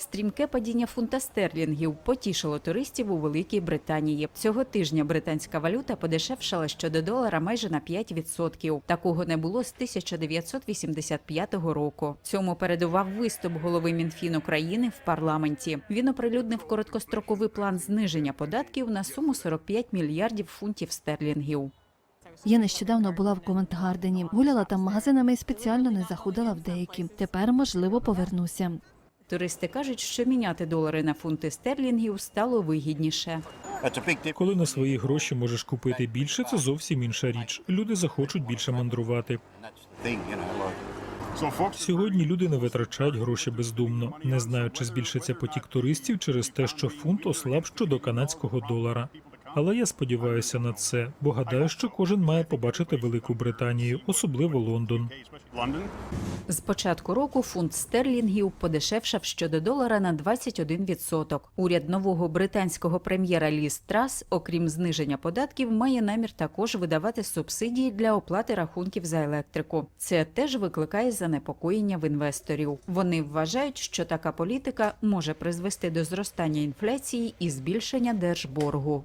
Стрімке падіння фунта стерлінгів потішило туристів у Великій Британії. Цього тижня британська валюта подешевшала щодо долара майже на 5%. Такого не було з 1985 року. Цьому передував виступ голови Мінфіну країни в парламенті. Він оприлюднив короткостроковий план зниження податків на суму 45 мільярдів фунтів стерлінгів. Я нещодавно була в Ковент-Гардені, гуляла там магазинами і спеціально не заходила в деякі. Тепер, можливо, повернуся. Туристи кажуть, що міняти долари на фунти стерлінгів стало вигідніше. Коли на свої гроші можеш купити більше, це зовсім інша річ. Люди захочуть більше мандрувати. Сьогодні люди не витрачають гроші бездумно. Не знаю, чи збільшиться потік туристів через те, що фунт ослаб щодо канадського долара. Але я сподіваюся на це, бо гадаю, що кожен має побачити Велику Британію, особливо Лондон. З початку року фунт стерлінгів подешевшав щодо долара на 21%. Уряд нового британського прем'єра Ліз Трас, окрім зниження податків, має намір також видавати субсидії для оплати рахунків за електрику. Це теж викликає занепокоєння в інвесторів. Вони вважають, що така політика може призвести до зростання інфляції і збільшення держборгу.